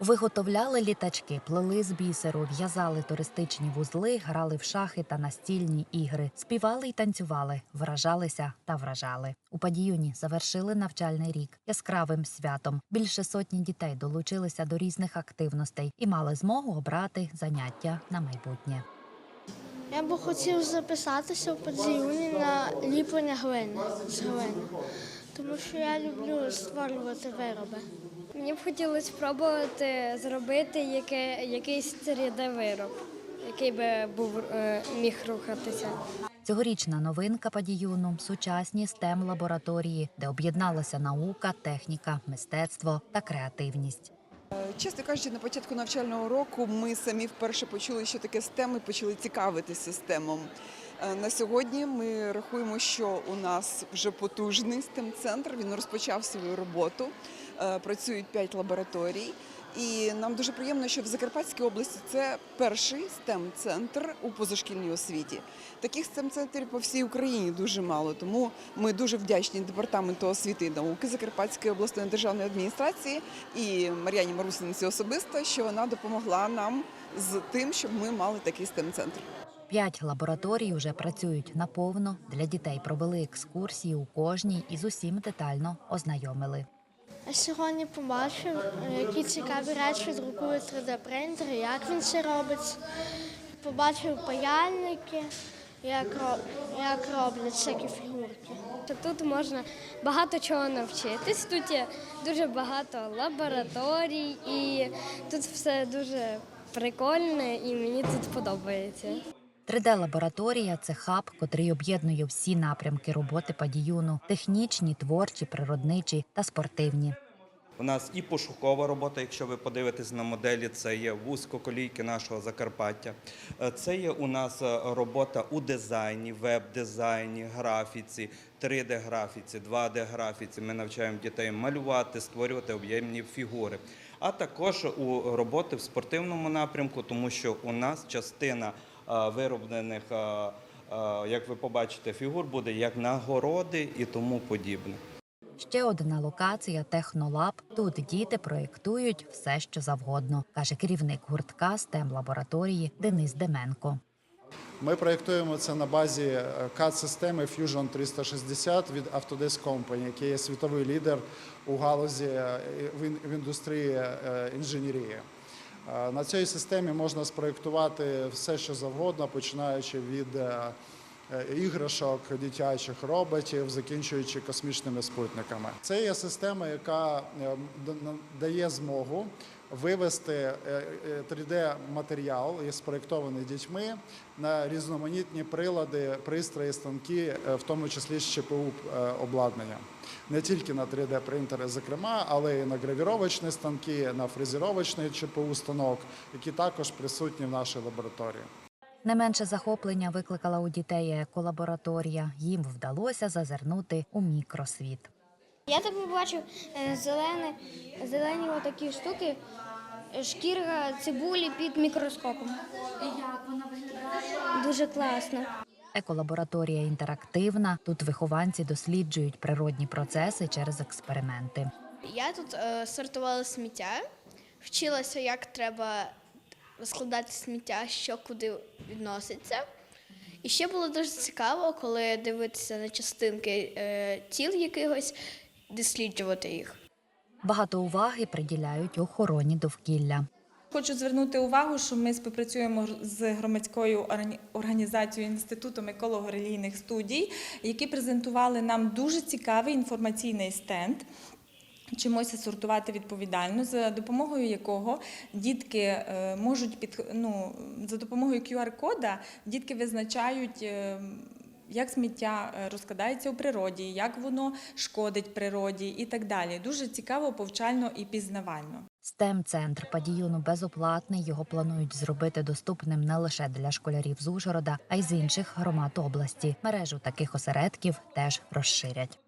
Виготовляли літачки, плели з бісеру, в'язали туристичні вузли, грали в шахи та настільні ігри, співали й танцювали, вражалися та вражали. У Падіюні завершили навчальний рік яскравим святом. Більше сотні дітей долучилися до різних активностей і мали змогу обрати заняття на майбутнє. Я би хотів записатися в подіюні на ліплення глини з глини, тому що я люблю створювати вироби. Мені б хотілося спробувати зробити яке, якийсь 3D-вироб, який би був, е, міг рухатися. Цьогорічна новинка Падіюну сучасні stem лабораторії, де об'єдналася наука, техніка, мистецтво та креативність. Чесно кажучи, на початку навчального року ми самі вперше почули, що таке STEM, і почали цікавитися STEM. Е, На сьогодні ми рахуємо, що у нас вже потужний STEM-центр. Він розпочав свою роботу. Е, Працюють п'ять лабораторій. І нам дуже приємно, що в Закарпатській області це перший STEM-центр у позашкільній освіті. Таких STEM-центрів по всій Україні дуже мало. Тому ми дуже вдячні департаменту освіти і науки Закарпатської обласної державної адміністрації і Мар'яні Марусинці особисто, що вона допомогла нам з тим, щоб ми мали такий STEM-центр. П'ять лабораторій уже працюють наповно. Для дітей провели екскурсії у кожній і з усім детально ознайомили. Сьогодні побачив, які цікаві речі друкує 3D-принтер, як він це робить. Побачив паяльники, як, як роблять всякі фігурки. Тут можна багато чого навчитись. Тут є дуже багато лабораторій, і тут все дуже прикольне, і мені тут подобається. 3D-лабораторія це хаб, котрий об'єднує всі напрямки роботи падіюну: технічні, творчі, природничі та спортивні. У нас і пошукова робота, якщо ви подивитесь на моделі, це є вузькоколійки нашого Закарпаття. Е, Це є у нас е, робота у дизайні, веб-дизайні, графіці, 3D-графіці, 2D-графіці. Ми навчаємо дітей малювати, створювати об'ємні фігури. А також у роботи в спортивному напрямку, тому що у нас частина вироблених, е, е, як ви побачите, фігур буде як нагороди і тому подібне. Ще одна локація технолаб. Тут діти проєктують все, що завгодно, каже керівник гуртка stem лабораторії Денис Деменко. Ми проєктуємо це на базі е, CAD-системи Fusion 360 від Autodesk Company, який є світовий лідер у галузі е, в індустрії е, інженерії. Е, На цій системі можна спроєктувати все, що завгодно, починаючи від е, е, іграшок, дитячих роботів, закінчуючи космічними спутниками. Це є система, яка дає змогу вивести 3D-матеріал, спроєктований дітьми, на різноманітні прилади, пристрої, станки, е, в тому числі з ЧПУ е, обладнання. Не тільки на 3D-принтери, зокрема, але й на гравіровочні станки, на фрезеровочний ЧПУ станок, які також присутні в нашій лабораторії. Не менше захоплення викликала у дітей еколабораторія. Їм вдалося зазирнути у мікросвіт. Я там побачив е, зелене, зелені отакі штуки, шкірка цибулі під мікроскопом. Як вона виглядає? Дуже класно. Еколабораторія інтерактивна. Тут вихованці досліджують природні процеси через експерименти. Я тут е, сортувала сміття, вчилася, як треба розкладати сміття, що куди відноситься. І ще було дуже цікаво, коли дивитися на частинки е, тіл якихось, досліджувати їх. Багато уваги приділяють охороні довкілля. Хочу звернути увагу, що ми співпрацюємо з громадською органі- організацією інститутом еколого-релігійних студій, які презентували нам дуже цікавий інформаційний стенд. Вчимося сортувати відповідально, за допомогою якого дітки е, можуть під ну, за допомогою QR-кода дітки визначають. Як сміття е, розкладається у природі, як воно шкодить природі і так далі. Дуже цікаво, повчально і пізнавально. STEM-центр Падіюну безоплатний. Його планують зробити доступним не лише для школярів з Ужгорода, а й з інших громад області. Мережу таких осередків теж розширять.